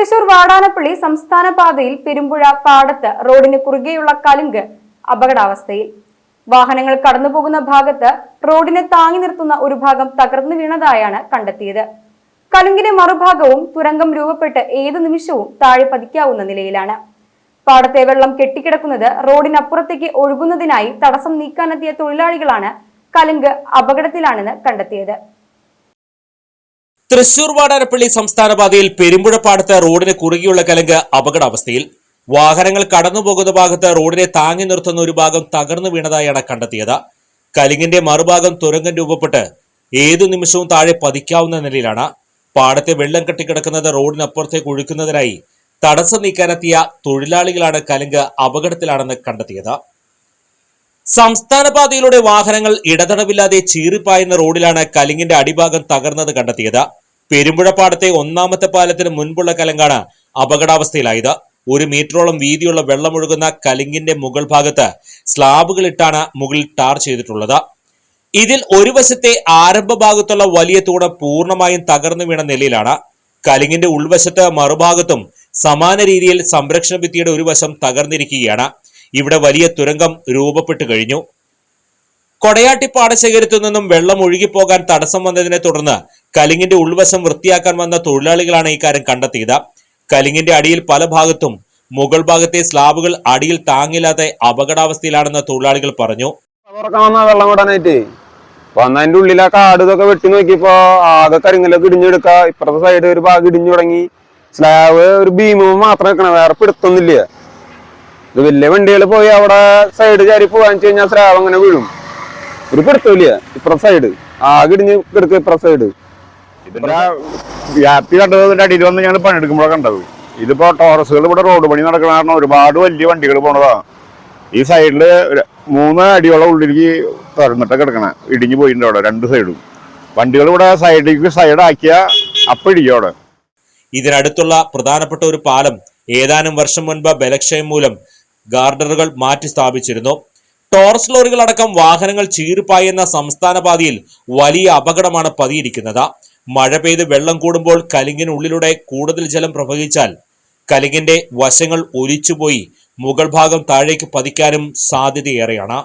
തൃശൂർ വാടാനപ്പള്ളി സംസ്ഥാന പാതയിൽ പെരുമ്പുഴ പാടത്ത് റോഡിന് കുറുകെയുള്ള കലുങ്ക് അപകടാവസ്ഥയിൽ. വാഹനങ്ങൾ കടന്നുപോകുന്ന ഭാഗത്ത് റോഡിനെ താങ്ങി നിർത്തുന്ന ഒരു ഭാഗം തകർന്നു വീണതായാണ് കണ്ടെത്തിയത്. കലുങ്കിന്റെ മറുഭാഗവും തുരങ്കം രൂപപ്പെട്ട് ഏതു നിമിഷവും താഴെ പതിക്കാവുന്ന നിലയിലാണ്. പാടത്തെ വെള്ളം കെട്ടിക്കിടക്കുന്നത് റോഡിനപ്പുറത്തേക്ക് ഒഴുകുന്നതിനായി തടസ്സം നീക്കാനെത്തിയ തൊഴിലാളികളാണ് കലുങ്ക് അപകടത്തിലാണെന്ന് കണ്ടെത്തിയത്. തൃശൂർ വാടാനപ്പള്ളി സംസ്ഥാന പാതയിൽ പെരുമ്പുഴപ്പാടത്ത് റോഡിന് കുറുകിയുള്ള കലങ്ക് അപകടാവസ്ഥയിൽ വാഹനങ്ങൾ കടന്നുപോകുന്ന ഭാഗത്ത് റോഡിനെ താങ്ങി നിർത്തുന്ന ഒരു ഭാഗം തകർന്നു വീണതായാണ് കണ്ടെത്തിയത്. കലിങ്ങിന്റെ മറുഭാഗം തുരങ്കം രൂപപ്പെട്ട് ഏതു നിമിഷവും താഴെ പതിക്കാവുന്ന നിലയിലാണ്. പാടത്തെ വെള്ളം കെട്ടിക്കിടക്കുന്നത് റോഡിനപ്പുറത്തേക്ക് ഒഴുക്കുന്നതിനായി തടസ്സം നീക്കാനെത്തിയ തൊഴിലാളികളാണ് കലുങ്ക് അപകടത്തിലാണെന്ന് കണ്ടെത്തിയത്. സംസ്ഥാന പാതയിലൂടെ വാഹനങ്ങൾ ഇടതടവില്ലാതെ ചീറിപ്പായുന്ന റോഡിലാണ് കലിങ്ങിന്റെ അടിഭാഗം തകർന്നത് കണ്ടെത്തിയത്. പെരുമ്പുഴപ്പാടത്തെ ഒന്നാമത്തെ പാലത്തിന് മുൻപുള്ള കലങ്കാണ് അപകടാവസ്ഥയിലായത്. ഒരു മീറ്ററോളം വീതിയുള്ള വെള്ളമൊഴുകുന്ന കലിങ്ങിന്റെ മുകൾ ഭാഗത്ത് സ്ലാബുകളിട്ടാണ് മുകളിൽ ടാർ ചെയ്തിട്ടുള്ളത്. ഇതിൽ ഒരു വശത്തെ ആരംഭ ഭാഗത്തുള്ള വലിയ തൂണ് പൂർണമായും തകർന്നു വീണ നിലയിലാണ്. കലിങ്ങിന്റെ ഉൾവശത്ത് മറുഭാഗത്തും സമാന രീതിയിൽ സംരക്ഷണ ഭിത്തിയുടെ ഒരു വശം തകർന്നിരിക്കുകയാണ്. ഇവിടെ വലിയ തുരങ്കം രൂപപ്പെട്ടു കഴിഞ്ഞു. കൊടയാട്ടി പാടശേഖരത്തു നിന്നും വെള്ളം ഒഴുകിപ്പോകാൻ തടസ്സം വന്നതിനെ തുടർന്ന് കലിങ്ങിന്റെ ഉൾവശം വൃത്തിയാക്കാൻ വന്ന തൊഴിലാളികളാണ് ഇക്കാര്യം കണ്ടെത്തിയത്. കലിങ്ങിന്റെ അടിയിൽ പല ഭാഗത്തും മുകൾ ഭാഗത്തെ സ്ലാബുകൾ അടിയിൽ താങ്ങില്ലാത്ത അപകടാവസ്ഥയിലാണെന്ന് തൊഴിലാളികൾ പറഞ്ഞു. വെള്ളം വിടാനായിട്ട് വന്നതിന്റെ ഉള്ളിൽ ആ കാട് ഇതൊക്കെ വെട്ടി നോക്കിയപ്പോ ആകെ കരിങ്ങലൊക്കെ ഇടിഞ്ഞെടുക്ക. ഇപ്പുറത്തെ സൈഡ് ഒരു ഭാഗം ഇടിഞ്ഞു തുടങ്ങി. സ്ലാബ് ഒരു ഭീമ മാത്രം വെക്കണം വേറെ പിടുത്തൊന്നുമില്ല ഇത് വലിയ വണ്ടികൾ പോയി അവിടെ സൈഡ് ചാരി പോകാൻ വെച്ച് കഴിഞ്ഞാൽ സ്ലാബ് അങ്ങനെ വീഴും. ഒരു പിടുത്തമില്ല ഇപ്പുറത്തെ സൈഡ് ആകെ ഇടിഞ്ഞ് കിടക്കുക ഇപ്പുറത്തെ സൈഡ് ഇതിന്റെ വ്യാപ്തി കണ്ടത് ഇതിന്റെ അടിയിൽ വന്ന് ഞങ്ങൾ പണിയെടുക്കുമ്പോഴാണ് കണ്ടത്. ഇതിപ്പോ ടോറസുകൾ ഇവിടെ റോഡ് പണി നടക്കുന്ന കാരണം ഒരുപാട് വലിയ വണ്ടികൾ പോണതാ. ഈ സൈഡിൽ മൂന്ന് അടിയോളം ഉള്ളിലേക്ക് തുറന്നിട്ട് കിടക്കണ. ഇടിഞ്ഞു പോയിട്ടുണ്ട് അവിടെ രണ്ട് സൈഡും വണ്ടികൾ ഇവിടെ സൈഡിലേക്ക് സൈഡാക്കിയ അപ്പഴിക്കും അവിടെ. ഇതിനടുത്തുള്ള പ്രധാനപ്പെട്ട ഒരു പാലം ഏതാനും വർഷം മുൻപ് ബലക്ഷയം മൂലം ഗാർഡറുകൾ മാറ്റി സ്ഥാപിച്ചിരുന്നു. ടോറസ് ലോറികളടക്കം വാഹനങ്ങൾ ചീറിപ്പായുന്ന സംസ്ഥാന പാതയിൽ വലിയ അപകടമാണ് പതിയിരിക്കുന്നത്. മഴ പെയ്ത് വെള്ളം കൂടുമ്പോൾ കലിങ്ങിനുള്ളിലൂടെ കൂടുതൽ ജലം പ്രവഹിച്ചാൽ കലിങ്ങിന്റെ വശങ്ങൾ ഒലിച്ചുപോയി മുഗൾ ഭാഗം താഴേക്ക് പതിക്കാനും സാധ്യതയേറെയാണ്.